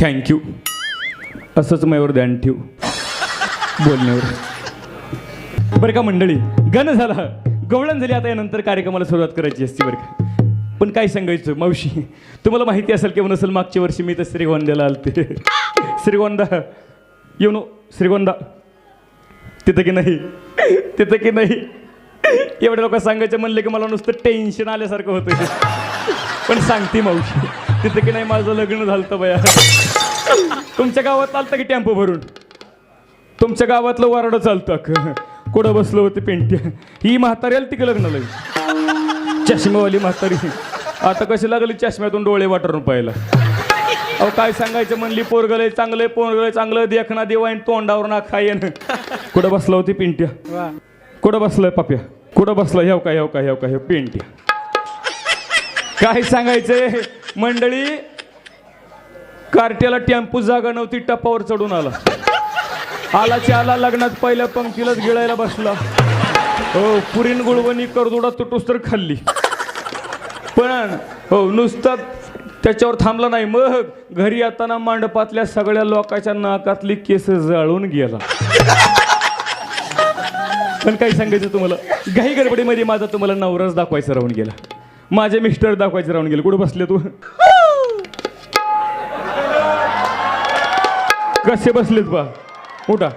Thank you असंच मयावर ध्यान ठेव. बोलण्यावर. बरं का मंडळी गण झाला. गवळण झाली आता यानंतर कार्यक्रमाला सुरुवात करायची असते बरं का. पण काय सांगायचं मावशी तुम्हाला माहिती असेल किंवा नसेल मागच्या वर्षी मी तर श्रीगोंद्याला आलते. श्रीगोंदा येऊ नो श्रीगोंदा. तिथं की नाही? तिथं की नाही? एवढ्या लोक सांगायचं म्हणलं की मला नुसतं टेन्शन आल्यासारखं होतं पण सांगते मावशी. तिथं की नाही माझं लग्न झालं बया. तुमच्या गावात चालतं की टेम्पो भरून? तुमच्या गावातलं वारडं चालतं. कुठं बसलं होते पेंट्या? ही म्हातारी आली तिकडे लग्नाला? चष्मेवाली म्हातारी. आता कशी लागली चष्म्यातून डोळे वाटरून पाहिला अहो काय सांगायचं म्हणली पोरगलय चांगलंय पोरगलय चांगलं देखना देवाईन तोंडावर ना खायन कुठं बसला होती पिंट्या? कुठं बसलाय पाप्या? कुठं बसला ह्याव का ह्याव का ह्याव का ह्याव पेंट्या? काय सांगायचंय? मंडळी कार्ट्याला टेम्पो जागा नव्हती टपावर चढून आला. आलाची आला लग्नात पहिल्या पंक्तीलाच गिळायला बसला. हो पुरीन गुळवणी करदोडा तुटूस तर खाल्ली. पण हो नुसतं त्याच्यावर थांबला नाही. मग घरी येताना मांडपातल्या सगळ्या लोकांच्या नाकातली केस जाळून गेला. पण काय सांगायचं तुम्हाला? घाई गडबडीमध्ये माझा तुम्हाला नवराच दाखवायचा राहून गेला. माझे मिस्टर दाखवायचे राहून गेले. कुठे बसले तू? कसे बसलेत बा? उठा.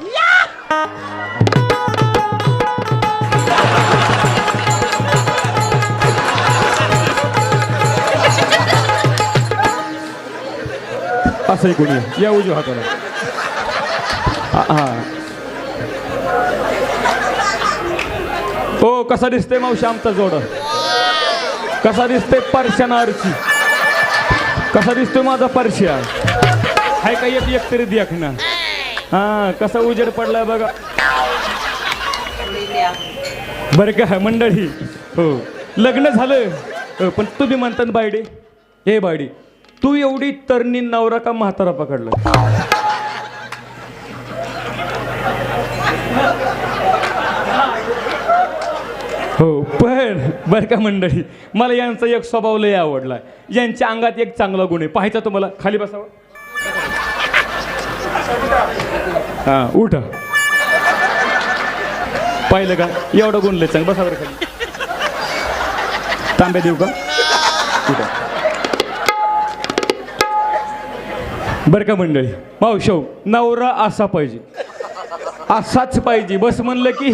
असंही कोणी. या उजव्या हाताला. हा हा. हो कसा दिसतोय मावशी आमचा जोड? कसा दिसतोय परशाना आरची कसा दिसतोय माझा परश्या? हाय का एक एक तरी देख ना. हा कसा उजेड पडलाय बघा. बरं का मंडळी. हो. लग्न झालं. हो, पण तुम्ही म्हणतात बायडे. हे बायडी तू एवढी तरणी नवरा का म्हातारा पकडला? हो पण बरं का मंडळी मला यांचा एक स्वभाव लय आवडला. यांच्या अंगात एक चांगला गुण आहे. पाहायचा तुम्हाला? खाली बसावं. हा उठ. पाहिलं का? एवढं गुण लय चांग बसा बरं खाली. तांब्या देऊ का? उठा. बरं का मंडळी? मावशव नवरा असा पाहिजे. असाच पाहिजे. बस म्हणलं की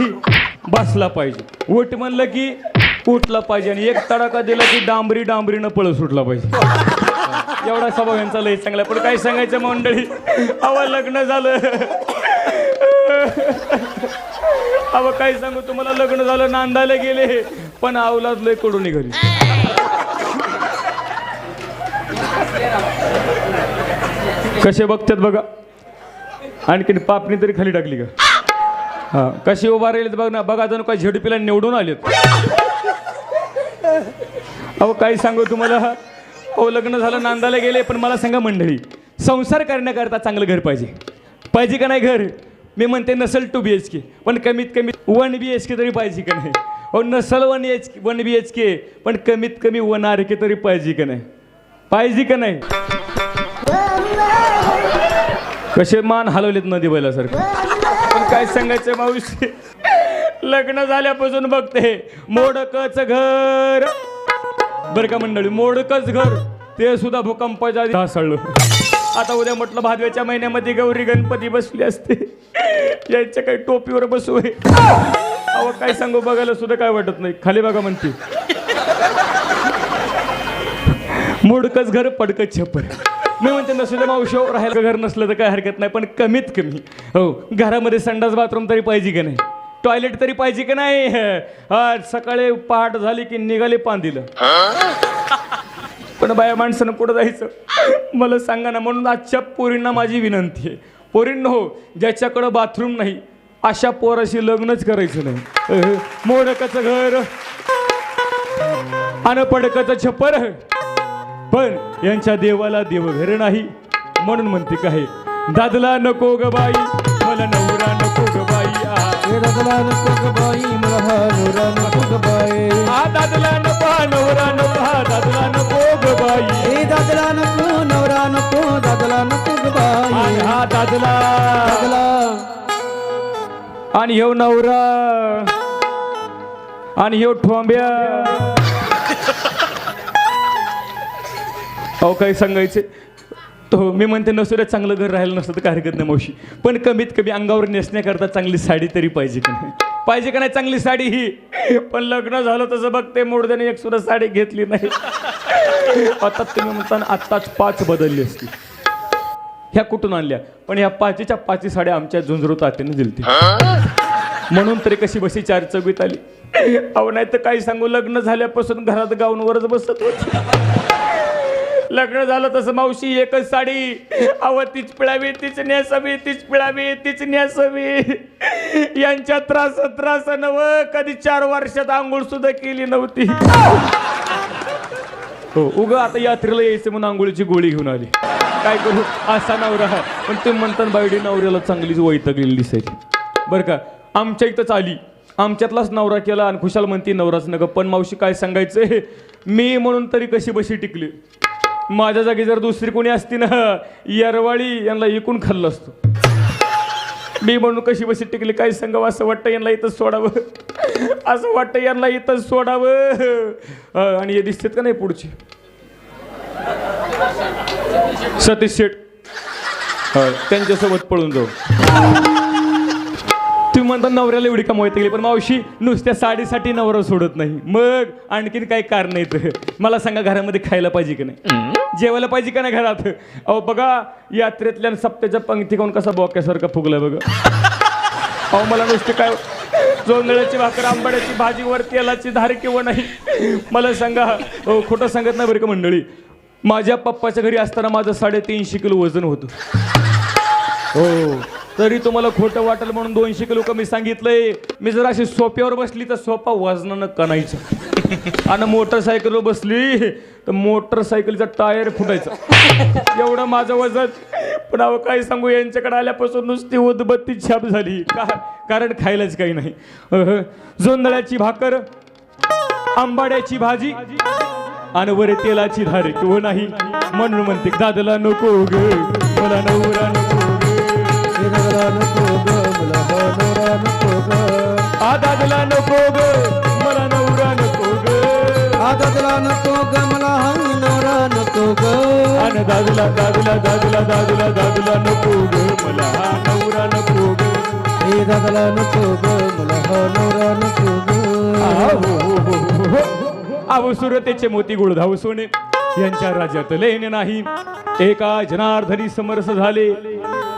बसला पाहिजे. उठ म्हणलं की उठला पाहिजे आणि एक तडाखा दिला की डांबरी डांबरीनं पळ सुटला पाहिजे. एवढा स्वभाव यांचा लय चांगला पण काय सांगायचं मंडळी? अवा लग्न झालं. अव काय सांगू तुम्हाला? लग्न झालं नांदायला गेले पण अवलाद लयकडून निघाली. कसे बघतात बघा? आणखीन पापणी तरी खाली टाकली का? हा कशी उभा राहिलेत बघ ना बघा जणू काय झेडपीला निवडून आलेत. अहो काय सांगू तुम्हाला अहो लग्न झालं नांदायला गेले पण मला सांगा मंडळी संसार करण्याकरता चांगलं घर पाहिजे. पाहिजे का नाही घर? मी म्हणते नसल टू बी एच के पण कमीत कमी वन बी एच के तरी पाहिजे का नाही? अहो नसल one H one B H K पण कमीत कमी वन आर के तरी पाहिजे का नाही? पाहिजे का नाही? कसे मान हलवलेत नदी बैलासारखं. काय सांगायचं मावशी? लग्न झाल्यापासून बघते. मोडकच घर. बर का मंडळी मोडकच घर. ते सुद्धा भूकंपाच्या आधी ढासळलं. आता उद्या म्हटलं भादव्याच्या महिन्यामध्ये गौरी गणपती बसले असते. यांच्या काही टोपीवर बसू आहे अहो काय सांगू बघायला सुद्धा काय वाटत नाही. खाली बघा म्हणते. मोडकच घर पडकच छपर मी म्हणते नसू दे मावशो राहायला घर नसलं तर काय हरकत नाही पण कमीत कमी. हो घरामध्ये संडास बाथरूम तरी पाहिजे का नाही? टॉयलेट तरी पाहिजे का नाही? आज सकाळी पहाट झाली की निघाले पांदिलं. पण बाया माणसानं कुठं जायचं? मला सांगा ना म्हणून आजच्या पोरींना माझी विनंती आहे. पोरींना हो ज्याच्याकडं बाथरूम नाही अशा पोराशी लग्नच करायचं नाही. मोडकाचं घर अन पडकाचं छप्पर पण यांच्या देवाला देवघर नाही म्हणून म्हणते काय दादला नको ग बाई मला नवरा नको ग बाई. आ. दादला नको ग बाई मला हा नवरा नको ग बाई. आ दादला नको हा नवरा नको हा दादला नको ग बाई. ए दादला नको नवरा नको दादला नको ग हा दादला. दादला. आणि ह्यो नवरा. आणि ह्यो ठोंब्या. अहो काय सांगायचे. तो मी म्हणते नसू चांगलं घर राहिलं नसतं तर काय हरकत नाही मावशी. पण कमीत कमी अंगावर नेसण्याकरता चांगली साडी तरी पाहिजे का नाही. पाहिजे का नाही चांगली साडी ही? पण लग्न झालं तसं बघते मोडद्याने एक सुद्धा साडी घेतली नाही. आता तुम्ही म्हणता आत्ताच पाच बदलली असती. ह्या कुठून आणल्या? पण ह्या पाचीच्या पाची साड्या आमच्या झुंजरू तात्याने दिलती. म्हणून तरी कशी बशी चार चौकीत आली? अहो नाही तर काही सांगू लग्न झाल्यापासून घरात गाऊनवरच बसत होती. लग्न झालं तसं मावशी एकच साडी. अव तीच पिळावी तीच नेसावी तीच पिळावी तीच नेसावी यांच्या त्रास त्रास नव कधी चार वर्षात आंघोळ सुद्धा केली नव्हती. हो उग आता यात्रेला यायचं म्हणून आंघोळीची गोळी घेऊन आली. काय करू? असा नवरा पण ते म्हणतात बायडी नवऱ्याला चांगलीच वैतगलेली दिसायची. बरं का? आमच्या इथंच आली. आमच्यातलाच नवरा केला आणि खुशाल म्हणते नवराच नका पण मावशी काय सांगायचं? मी म्हणून तरी कशी बशी टिकली? माझ्या जागी जर दुसरी कोणी असती ना यरवाळी यांना इकून खाल्लं असतं. मी म्हणून कशी बशी टिकली काय सांगावं असं वाटतं यांना इथंच सोडावं? असं वाटतं यांना इथंच सोडावं? आणि हे दिसतात का नाही पुढचे? सतीश शेठ. त्यांच्यासोबत पळून जाऊ. तुम्ही म्हणता नवऱ्याला एवढी कमावत गेली पण मावशी नुसत्या साडीसाठी नवरा सोडत नाही. मग आणखीन काही कारण आहेत. मला सांगा घरामध्ये खायला पाहिजे की नाही? जेवायला पाहिजे का नाही घरात? अहो बघा यात्रेतल्या सप्त्याच्या पंक्ती कोण कसा बोक्यासारखा फुगलाय बघा. अहो मला नुसते काय जोंधळ्याची भाकर आंबाड्याची भाजी वर तेलाची धार किंवा नाही. मला सांगा हो खोटं सांगत नाही बरं का मंडळी. माझ्या पप्पाच्या घरी असताना माझं साडेतीनशे किलो वजन होतं. हो. तरी तुम्हाला खोटं वाटेल म्हणून दोनशे किलो कमी सांगितलंय. मी जर अशी सोप्यावर बसली तर सोपा वजनानं कणायचं. आणि मोटरसायकलवर बसली तर मोटरसायकलचा टायर फुटायचा. एवढं माझं वजन. पण अहो काय सांगू यांच्याकडे आल्यापासून नुसती उदबत्ती छाप झाली. का कारण खायलाच काही नाही. जोंदळ्याची जोंधळ्याची भाकर आंबाड्याची भाजी आणि वरे तेलाची धारे. किंवा नाही. म्हणून म्हणते दादला नको ग. मला नवरा नको. नको ग मला नवरा नको ग आ दादला नको ग मला नवरा नको ग दादला नको ग मला नवरा नको ग आणि दादला दादला दादला दादला दादला नको ग मला हा नवरा नको ग हे दादला नको ग मला हा. नवरा नको ग सुरतेचे मोती गुळधाव सोने. यांच्या राज्यात लेणे नाही. एका जनार्दनी समरस झाले.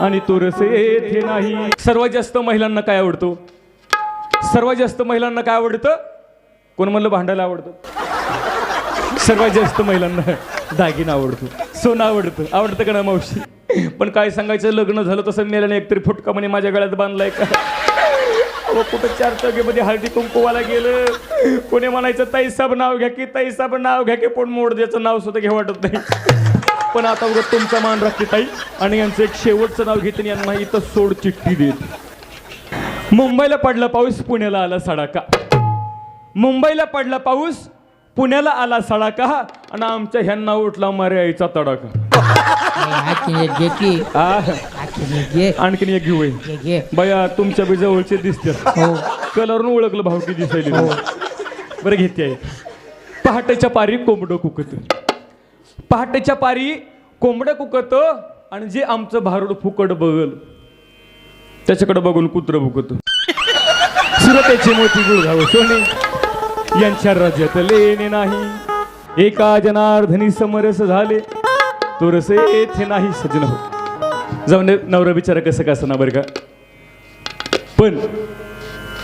आणि तुरसे येथे नाही. सर्वात जास्त महिलांना काय आवडतो? सर्वात जास्त महिलांना काय आवडतं? कोण म्हणलं भांडायला आवडतं? सर्वात जास्त महिलांना दागिना आवडतो सोनं आवडतं. आवडतं का ना मावशी? पण काय सांगायचं लग्न झालं तसं मेल्याने एकतरी फुटका म्हणे माझ्या गळ्यात बांधलाय का? अहो कुठं चार चौकीमध्ये हळदी कुंकुवाला गेलं? कोणी म्हणायचं ताईसाब नाव घ्या की ताईसाब नाव घ्या की पण मोडद्याचं नाव सुद्धा घ्या वाटत नाही. पण आता उगत तुमचा मान राखते ताई. आणि यांचं एक शेवटचं नाव घेते यांना इथं सोड चिठ्ठी देत. मुंबईला पडला पाऊस पुण्याला आला सडाका. मुंबईला पडला पाऊस पुण्याला आला सडाका. आणि आमच्या ह्यांना उठला मार्याचा तडाका आणखीन एक घेऊ बया तुमच्या बी जवळचे दिसतात हो. कलरवरून ओळखलं भावकी दिसायली. बरं घेते आहे पहाटेच्या पारी कोंबडं कुकत. पहाटेच्या पारी कोंबडं कुकत आणि जे आमचं भारूड फुकट बघल. त्याच्याकडे बघून कुत्र भुकत. सुरतेचे मोठी गुळघाव सोने. यांच्या राज्यात लेणे नाही. एका जनार्धनी समरस झाले. तो रस येथे नाही सजन हो जाऊन नवरा बिचारा कसं का ना बरं का? पण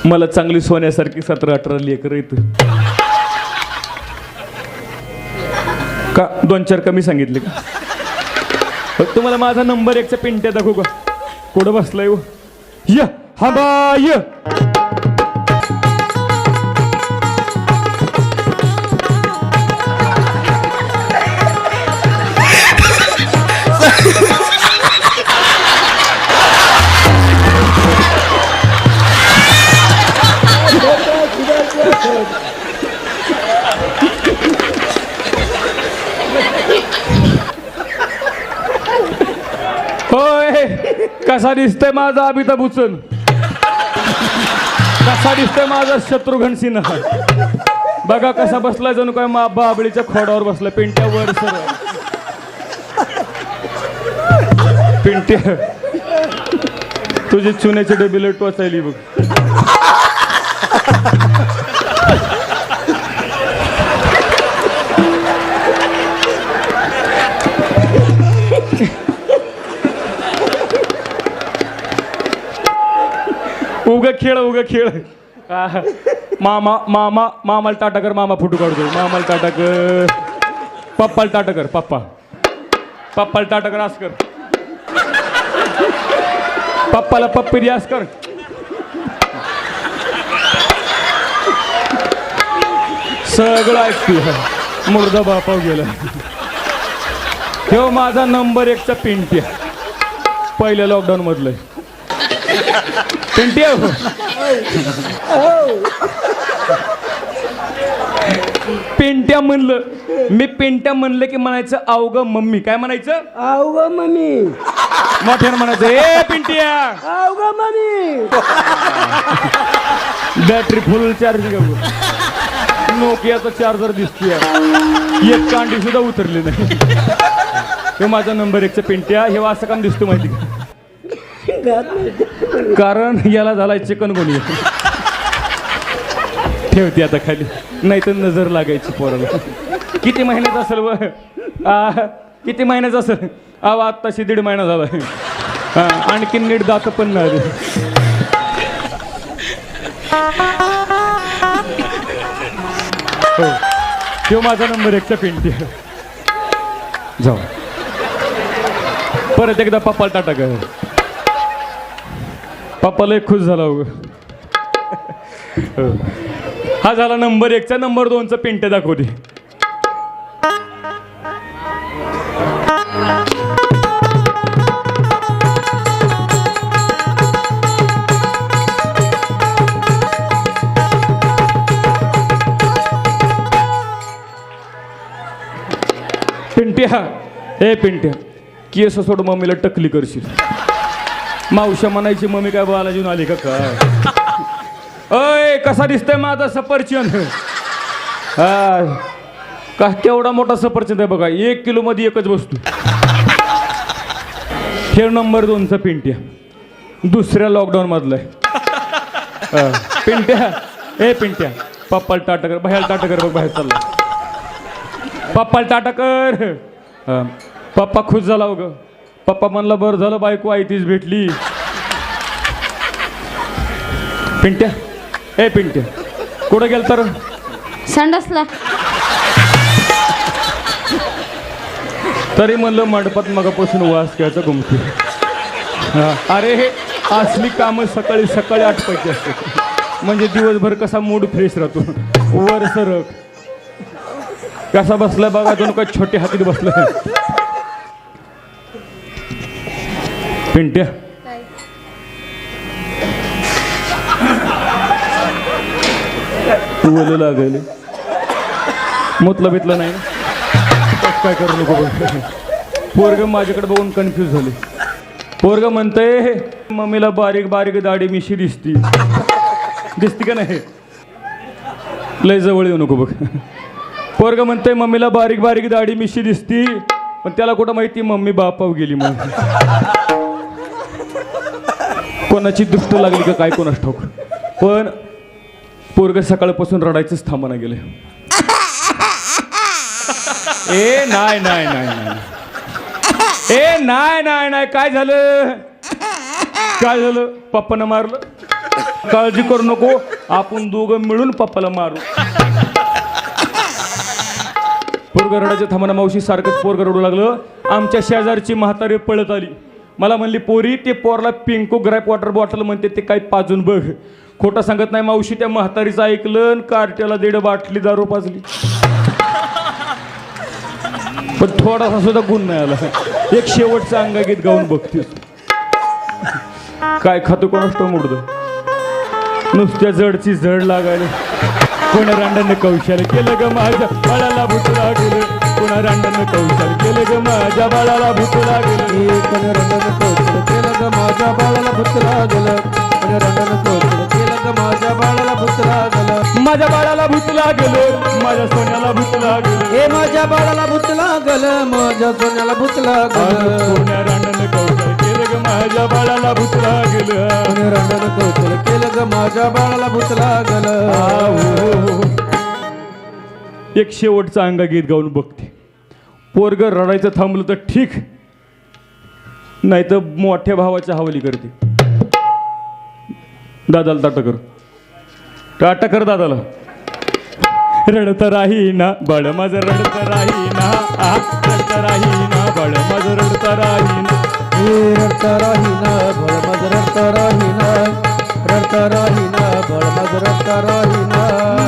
मला चांगली सोन्यासारखी सतरा अठरा लेकर येतं. का? दोन चार कमी सांगितले का? हो, तुम्हाला माझा नंबर एकचा पिंट्या दाखवू का? कुठं बसलाय हो? य हा बाय कसा दिसतंय माझा अमिताभ बच्चन कसा दिसतोय माझा शत्रुघ्न सिन्हा? बघा कसा बसलाय जणू काय मा बाबळीच्या खोडावर बसलाय पिंट्यावर सर पिंट्या तुझी चुन्याची डबी लट वाचायली बघ. उग खेळ उग खेळ. मामा मामा मामाला टाटा कर मामा फोटो काढतो मामाला टाटा कर. पप्पाला टाटा कर पप्पा. पप्पाला टाटा कर असं कर. पप्पाला पप्पी रियास कर. सगळं ऐकतो मुर्दा बापाव गेला. ठेव माझा नंबर एकचा पिंट्या. पहिल्या लॉकडाऊन मधलं. पिंट्या हो. पेंट्या म्हणलं मी पेंट्या म्हणलं की म्हणायचं अवघ मम्मी. काय म्हणायचं? आव ग मम्मी. मोठ्यानं म्हणायचं ए पिंट्या. आव ग मम्मी. बॅटरी फुल चार्जिंग नोकियाचा चार्जर दिसतोय. एक कांडी सुद्धा उतरली नाही. हे माझा नंबर एकचा पिंट्या हे असं काम दिसतो माहिती का? कारण याला झालाय चिकन गोणी ठेवते आता खाली. नाही तर नजर लागायची पोराला. किती महिन्यात असेल व? किती महिन्याचं असेल? अहो आत्ताशी दीड महिना झाला. आणखीन नीट दात पण नाही हो. तो माझा नंबर एकचा पिंटी. जाऊ. परत एकदा पप्पाला टाटा कर. पप्पाला एक खुश झाला उग. हा झाला नंबर एकचा नंबर दोनचा पिंटे दाखवते. पिंट्या ए पिंट्या केस सोड मम्मीला टकली करशील. मावशा म्हणायची मम्मी काय बाला घेऊन आली का अय कसा दिसतंय माझा सफरचंद? हा का केवढा मोठा सफरचंद आहे बघा एक किलो मध्ये एकच वस्तू. हे नंबर दोनचा पिंट्या. दुसऱ्या लॉकडाऊन मधला पिंट्या. ए पिंट्या पप्पाला टाटकर बाहेर टाटकर बघ बाहेर चालला पप्पाला टाटकर पप्पा खुश झाला हो ग पप्पा म्हणला बरं झालं बायको आई तीच भेटली. पिंट्या ए पिंट्या कुठं गेल तर संडासला. तरी म्हणलं मंडपात मगापासून वास घ्यायचा घुमते हा. अरे हे असली कामं सकाळी सकाळी आठवायची असते म्हणजे दिवसभर कसा मूड फ्रेश राहतो. वर सरक कसा बसलाय बघा दोन काय छोटे हातीत बसलाय. पिंट्या. तू बोलू लागले. मुतलं बितलं नाही. काय करू नको पोरग माझ्याकडे बघून कन्फ्यूज झाले. पोरग म्हणतंय मम्मीला बारीक बारीक दाढी मिशी दिसती. दिसती का नाही? लय जवळ येऊ नको बघ. पोरग म्हणतंय मम्मीला बारीक बारीक दाढी मिशी दिसती. पण त्याला कुठं माहिती मम्मी बापाव गेली मग कोणाची दृष्ट लागली का काय कोणास ठाऊक? पण पोरग सकाळपासून रडायचंच थांबना गेले ए नाही नाही नाही नाही ए नाही नाही नाही काय झालं? काय झालं? पप्पानं मारलं? काळजी करू नको. आपण दोघं मिळून पप्पाला मारू. पोरग रडायचं थांबणा मावशी सारखंच पोरग रडू लागलं. आमच्या शेजारची म्हातारी पळत आली. मला म्हणली पोरी ते पोरला पिंको ग्रॅप वॉटर बॉटल म्हणते ते काय पाजून बघ. खोटं सांगत नाही मावशी त्या म्हातारीचं ऐकलं कार्ट्याला दीड बाटली दारू पाजली. पण थोडासा सुद्धा गुण नाही आला. एक शेवटचा अंगागीत गाऊन बघतेस. काय खातो असतो मुडद? नुसत्या जडची जड लागायला. कोणा रांडाने कौशाल केलं ग माझ्या एकूण रंडन कौशल केले ग माझ्या बाळाला भूत लागेल. एकूण रंडन कौशल केलं ग माझ्या बाळाला भूत लागेल. रंडन कौशल केलं ग माझ्या बाळाला भूत लागेल. माझ्या बाळाला भूत लागेल माझ्या सोन्याला भूत लागेल. हे माझ्या बाळाला भूत लागल माझ्या सोन्याला भूत लागल. पुण्या रंडन कौशल केलं ग माझ्या बाळाला भूत लागेल. रंडन कौशल केलं ग माझ्या बाळाला भूत लागल. एक शेवटचं अंगगीत गाऊन बघते. पोरग रडायचं थांबलं तर ठीक. नाही तर मोठ्या भावाच्या हवाली करते. दादाला ताटकर कर. टाटा कर दादाला. रडत राही ना बाळ माझं रडत राही ना रडत राही ना बाळ माझं रडत राही ना रडत रडता राहीना बळ माझ राही ना रडता राहीना बळ माझ रडता राहीना?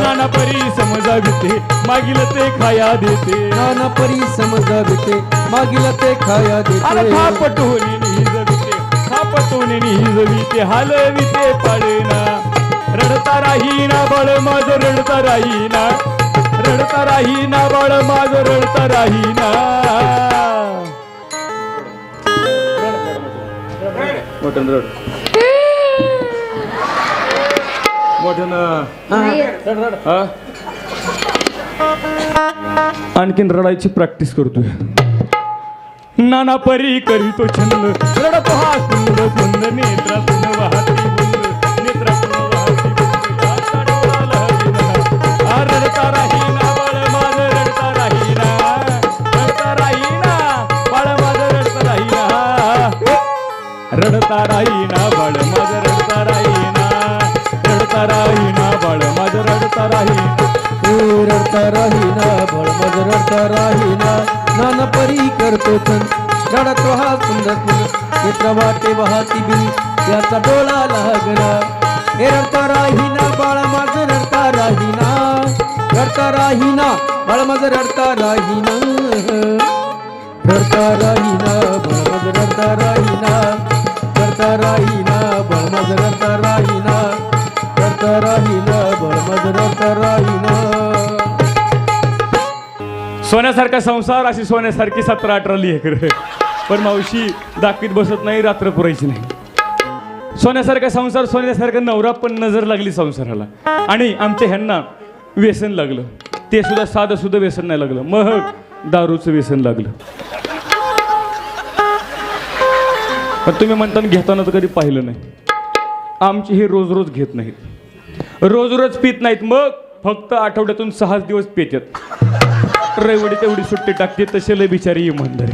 नाना परी समजाविते मागील ते खाया देते. नाना परी समजाविते मागील ते खाया देते. निजविते खापटोनी निजविते हलविते पाळेना. रडता राहीना बळ माझ रडता राहीना. रडता राहीना बळ माझ रडता राहीना. मोठन रड. हा? आणखीन रडायची प्रॅक्टिस करतोय. नाना परी करीतो छंद. रडतो हा सुंद सुंद नेत्रातून वाहती बुंद नेत्रातून वाहती बुंद आता डोळा लहरीना. आ, रडता राहीना बाळ माझं रडता राहीना. रडता राहीना बाळ माझं रडता राहीना. रडता राहीना रडता राहीना बळ माझ रडता राहीना. नाना परी करतो छंद रडतो हा सुंदर सुंदर नेत्र वाटे वाहती बिन याचा डोळा लागला हे रडता राहीना बाळ माझ रडता राहीना. रडता राहीना बाळ माझ रडता राहीना. रडता राहीना बाळ माझ रडता राहीना. रडता राहीना बाळ माझ रडता राहीना. रडता राहीना बाळ माझ रडता राहीना. सोन्यासारखा संसार अशी सोन्यासारखी सतरा अठरा लेकर पण मावशी दाखवीत बसत नाही रात्र पुरायची नाही. सोन्यासारखा संसार सोन्यासारखा नवरा पण नजर लागली संसाराला. आणि आमच्या ह्यांना व्यसन लागलं. ते सुद्धा साधं सुद्धा व्यसन नाही लागलं. मग दारूचं व्यसन लागलं. पण तुम्ही म्हणताना घेताना तर कधी पाहिलं नाही. आमची हे रोज रोज घेत नाहीत. रोज रोज पित नाहीत. मग फक्त आठवड्यातून सहा दिवस पितात रविवारी तेवढी सुट्टी टाकते तसे लय बिचारी इमानदारी.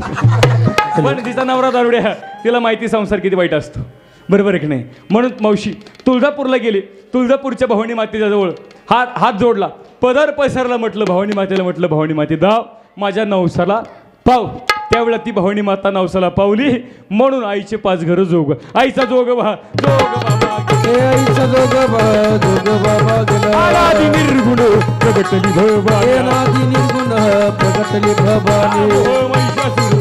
पण तिचा नवरा दारुड्या तिला माहिती संसार किती वाईट असतो. बरोबर आहे की नाही? म्हणून मावशी तुळजापूरला गेली तुळजापूरच्या भवानी मातेच्या जवळ हात हात जोडला. पदर पसरला म्हटलं भवानी मातेला म्हटलं भवानी माते दाव माझ्या नवसाला पाव. त्यावेळेला ती भवानी माता नवसाला पावली म्हणून आईचे पाच घरं जोग. आईचा जोग व्हा जोग हे गेला. निर्गुण प्रगटली हे भवानी. नादी निर्गुण प्रगटली भवानी. लागली.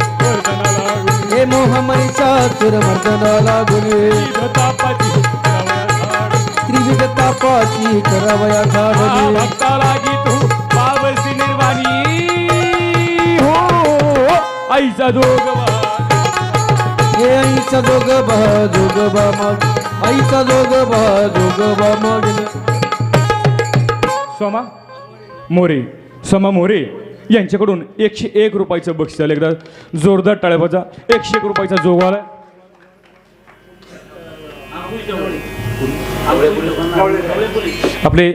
हे मोहमयीचा सुरमर्दना लागुने. त्रिविध तापाची करावया भक्ताला गीतू पावसी निर्वाणी. हो हो, आईचा जोगवा. हे आईचा जोग बा जोग बा मग. आईचा जोग बा जोग बा मग. सोमा मोरे सोमा मोरे यांच्याकडून एकशे एक रुपयाचं बक्षीस आलं एकदा. जोरदार टाळेबाजा एकशे एक रुपयाचा जोग आला आपले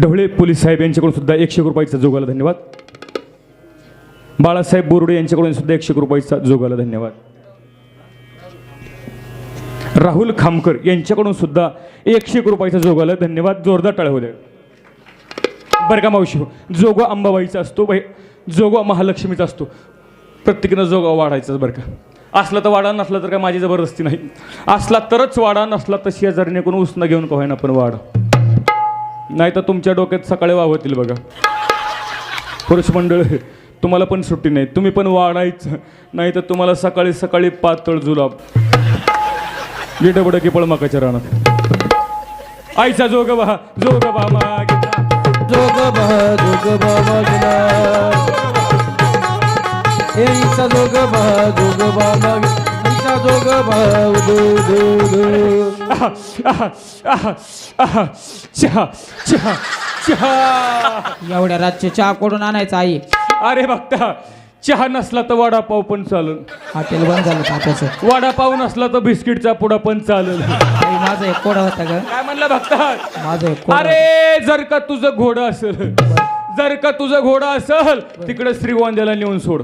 ढवळे पोलीस साहेब यांच्याकडून सुद्धा एकशे एक रुपयाचा जोग आला. धन्यवाद. बाळासाहेब बोर्डे यांच्याकडून सुद्धा एकशे एक रुपयाचा जोग आला. धन्यवाद. राहुल खामकर यांच्याकडून सुद्धा एकशे एक रुपयाचा जोग आला. धन्यवाद. जोरदार टाळ्या होत्या बरं का मावशी? जोगो अंबाबाईचा असतो बाई. जोगो महालक्ष्मीचा असतो. प्रत्येकानं जोगा वाढायचा बरं का. असला तर वाडा नसला तर काय माझी जबरदस्ती नाही. असला तरच वाडा नसला तर शेजारीने कोण उसनं घेऊन का होईना पण वाढ. नाही तर तुमच्या डोक्यात सकाळी वावतील बघा. पुरुष मंडळ तुम्हाला पण सुट्टी नाही. तुम्ही पण वाढायचं. नाही तर तुम्हाला सकाळी सकाळी पातळ जुलाब. गेटबड की पळमाकाच्या रानात आईचा जोगवा जोगवा मागितला. जोग बा जोग बाबा गेला हे आईचा जोग बा जोग बाबा आईचा जोग बा उदो उदो उदो. आहा, आहा, आहा, आहा, चहा चहा चहा एवढ्या रातचे चहा कोडून आणायचा आई. अरे बघता चहा नसला तर वडापाव पण चालेल. हॉटेल बंद झालं तात्याचं वडापाव नसला तर बिस्किटचा पुडा पण चालेल. आई माझं एक कोडा होता ग. काय म्हणलं बघता माझं एक कोडा अरे जर का तुझं घोडं असेल जर का तुझं घोडं असेल तिकडे श्रीगोंद्याला नेऊन सोड.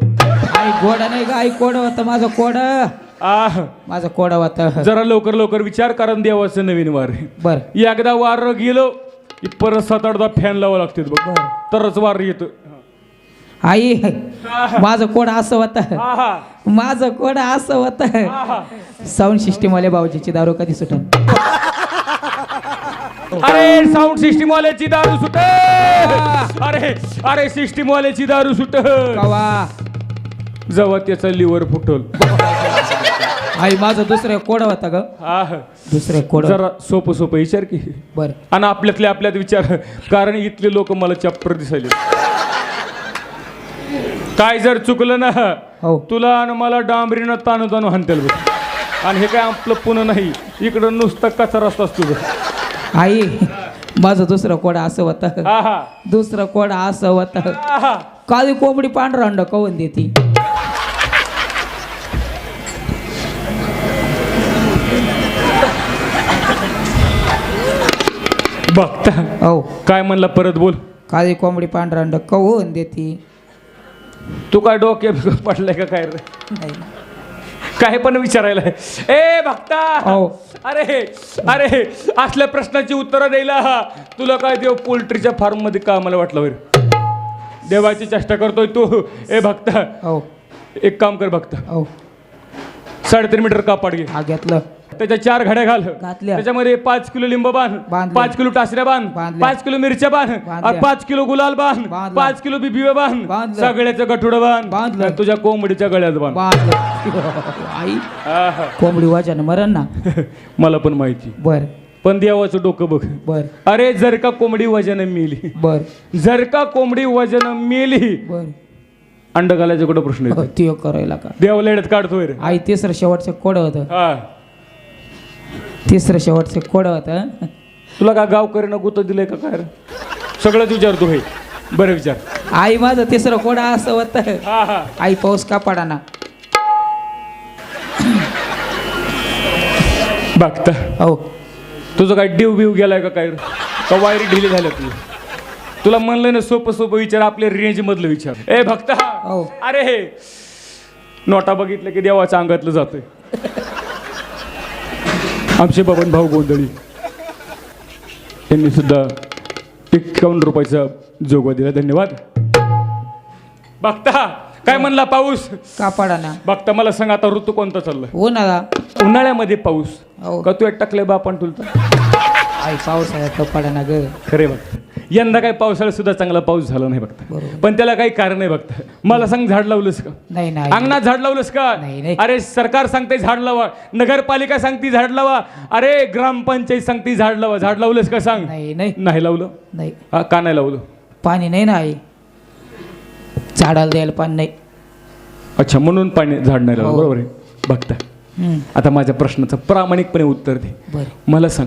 आई गोडा नाही ग आई कोडा होता माझं कोडा. माझं कोडा होता. जरा लवकर लवकर विचार कारण देवाचं नवीन वार आहे. बर. एकदा वार गेलो की परत सात आठदा फॅन लावा लागते बघ. तरच वार येतं. आई माझं कोडा असं होतं? माझं कोडा असं होतं. साऊंड सिस्टीम वाले भाऊजीची दारू कधी सुटन अरे साऊंड सिस्टीम वाल्याची दारू सुट अरे अरे सिस्टीम वाल्याची दारू सुट कवा? जेव्हा त्याचा लिव्हर फुटल. आई माझं दुसरं कोडा होता ग. आह, दुसरं कोडा. जरा सोपं सोपं विचार की. बर. आणि आपल्यातले आपल्यात विचार. कारण इथले लोक मला चॅप्टर दिसायले काय जर चुकलं ना हो. तुला आणि मला डांबरीनं ताणू ताणू हाणतेल बघ. आणि हे काय आपलं पुन्हा नाही इकडं नुसतं कचरा असतास तुझं. आई माझं दुसरं कोडा असं होतं. आहा. दुसरं कोडा असं होतं. आहा. काळी कोंबडी पांढरा अंड कवून देती. बघता. हो. काय म्हणला परत बोल. काळी कोंबडी पांढरा अंड कवून देती. तू काय डोके पडलाय का काय रे. काय पण विचारायला. ए भक्ता! हो. अरे अरे असल्या प्रश्नाची उत्तरं द्यायला. तुला काय देव पोल्ट्रीच्या फार्ममध्ये का मला वाटलं बरं देवाची चेष्टा करतोय तू. ए भक्ता. हो. एक काम कर भक्ता. हो. साडेतीन मीटर कापड घे. घेतलं. त्याच्या चार घड्या घाल. घातल्या. त्याच्यामध्ये पाच किलो लिंब बांध. बांधले. पाच किलो टासऱ्या बांध. बांधल्या. पाच किलो मिरच्या बांध. बांधल्या. पाच किलो गुलाल बांध. बांधलं. पाच किलो बिबिवे बांध. बांधलं. सगळ्याचं गठुडं बांध. बांधलं. आणि तुझ्या कोंबडीच्या गळ्यात बांध. बांधलं. आई आहा. कोंबडी वाजन मरण ना. मला पण माहिती. बर. पण देवाचं डोकं बघ. बर. अरे जर का कोंबडी वजन मेली. बर. जर का कोंबडी वजन मेली. बर. अंड घालायचा कुठं प्रश्न येतो? ते करायला का? देव लेड्यात काढतोय रे. आई तिसरं शेवटचं कोड होतं. हा. तिसरं शेवटचं कोड होतं. तुला का गावकरीनं गुत दिलंय का काय रे? सगळंच विचारतो हे. बरं विचार. आई माझं तिसरं कोडा असं होतं. हा हा. आई पाऊस का पडाना? बघता. हो. तुझं काय डिव बिव गेलाय का काय रे? का वायरी ढिली झाल्या तुझी तुला म्हणलं ना सोपं सोपं विचार आपल्या रेंज मधलं विचार. ए भक्ता हो. अरे हे. नोटा बघितलं की देवाच्या अंगातलं जातंय. आमचे बबन भाऊ गोंधळी. यांनी सुद्धा एकावन्न रुपयाचा जोगवा दिला. धन्यवाद. बघता काय म्हणला पाऊस? का पडाना? बघता मला सांग आता ऋतू कोणता चाललाय? उन्हाळा. उन्हाळ्यामध्ये पाऊस. हो. का तू टाकले बापान तुलता आई पाऊस आहे तो पडाना ग. खरे बघता यंदा काही पावसाळ्यात सुद्धा चांगला पाऊस झाला नाही बघता. पण त्याला काही कारण नाही बघता मला सांग झाड लावलंस का? नाही नाही. अंगणात झाड लावलंस का? नाही, नाही. अरे सरकार सांगते झाड लावा. नगरपालिका सांगते झाड लावा. अरे ग्रामपंचायत सांगते झाड लावा. झाड लावलंस का सांग? नाही नाही. नाही लावलं. नाही. हा का नाही लावलं? पाणी नाही ना आई. झाडाला द्यायला पाणी नाही. अच्छा म्हणून पाणी झाड नाही लावलं. हो. बरोबर आहे. बघता हम्म, आता माझ्या प्रश्नाचं प्रामाणिकपणे उत्तर दे. बरं. मला सांग.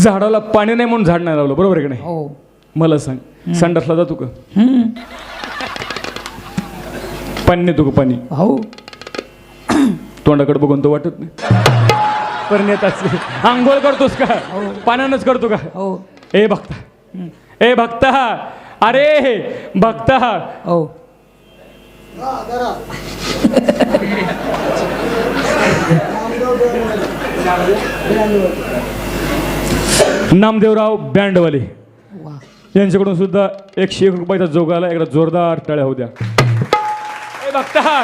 झाडाला पाणी नाही म्हणून झाड नाही लावलं. बरोबर आहे का नाही? हो. मला सांग. संडासला जातो का? हम्म, पाणी नेतो का पाणी? हो. तोंडाकडे बघून तो वाटत नाही. पण नेताच आंघोळ करतोस का? पाण्यानंच करतो का? हो. ए भक्ता. ए भक्ता. अरे भक्ता. हो. नामदेवराव बँडवाले यांच्याकडून सुद्धा एकशे एक रुपयाचा जोगाला एकदा जोरदार टाळ्या होत्या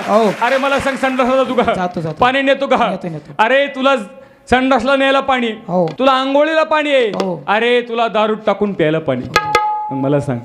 हो. अरे मला सांग संडासला जातो का. पाणी नेतो का. अरे तुला संडासला न्यायला पाणी. हो. तुला आंघोळीला पाणी आहे. हो. अरे तुला दारू टाकून प्यायला पाणी. मला सांग.